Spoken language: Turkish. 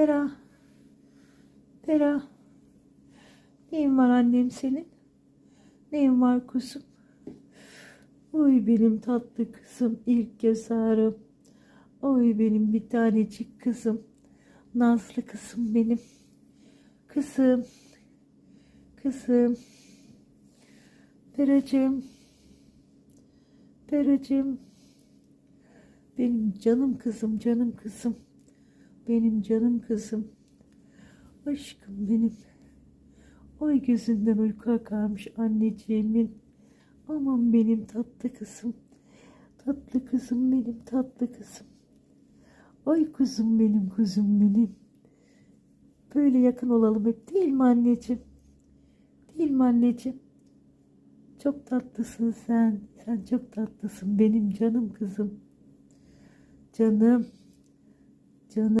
Pera. Pera. Neyin var annem senin? Neyin var kuzum? Oy benim tatlı kızım, ilk göz ağrım. Oy benim bir tanecik kızım. Nazlı kızım benim. Kızım. Kızım. Peracığım. Peracığım. Benim canım kızım, canım kızım. Benim canım kızım. Aşkım benim. Oy gözünden uyku akarmış anneciğimin. Aman benim tatlı kızım. Tatlı kızım benim tatlı kızım. Oy kuzum benim kuzum benim. Böyle yakın olalım hep değil mi anneciğim? Değil mi anneciğim? Çok tatlısın sen. Sen çok tatlısın benim canım kızım. Canım. Canım.